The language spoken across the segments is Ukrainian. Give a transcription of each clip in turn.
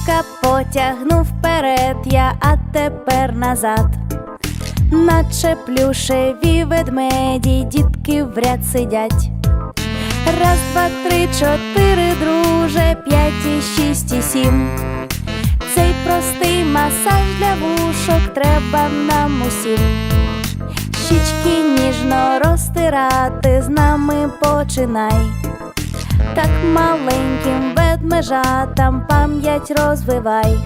Вушка потягнув вперед я, а тепер назад. Наче плюшеві ведмеді, дітки в ряд сидять. Раз, два, три, чотири, друже, п'ять і шість і сім. Цей простий масаж для вушок треба нам усім. Щічки ніжно розтирати, з нами починай. Так маленьким ведмежатам пам'ять розвивай.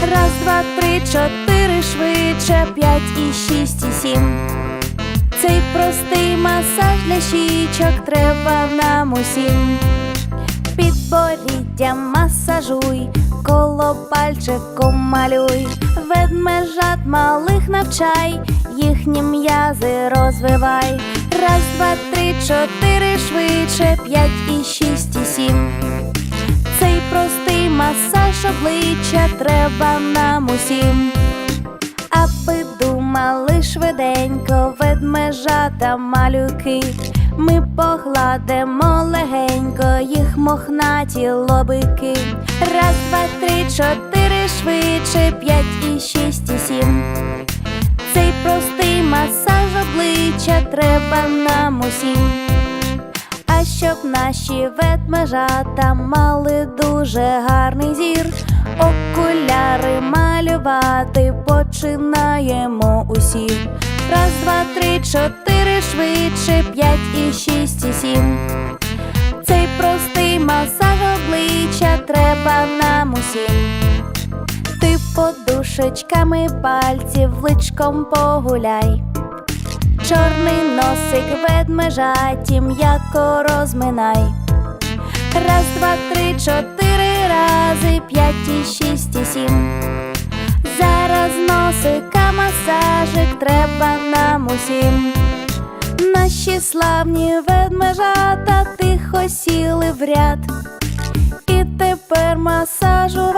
Раз, два, три, чотири, швидше, п'ять і шість і сім. Цей простий масаж для щічок треба нам усім. Підборіддям масажуй, коло пальчиком малюй, ведмежат малих навчай, їхні м'язи розвивай. Раз, два, три, чотири, швидше, п'ять і шість масаж обличчя треба нам усім. Аби думали швиденько, ведмежата малюки, ми погладимо легенько їх мохнаті лобики. Раз, два, три, чотири, швидше, п'ять і шість і сім. Цей простий масаж обличчя треба нам усім. Щоб наші ведмежата мали дуже гарний зір, окуляри малювати починаємо усі. Раз, два, три, чотири, швидше, п'ять і шість і сім. Цей простий масаж обличчя треба нам усім. Ти подушечками пальців личком погуляй. Чорний носик ведмежаті м'яко розминай. Раз, два, три, чотири рази, п'ять і шість і сім. Зараз носика масажик треба нам усім. Наші славні ведмежата тихо сіли в ряд. І тепер підряд.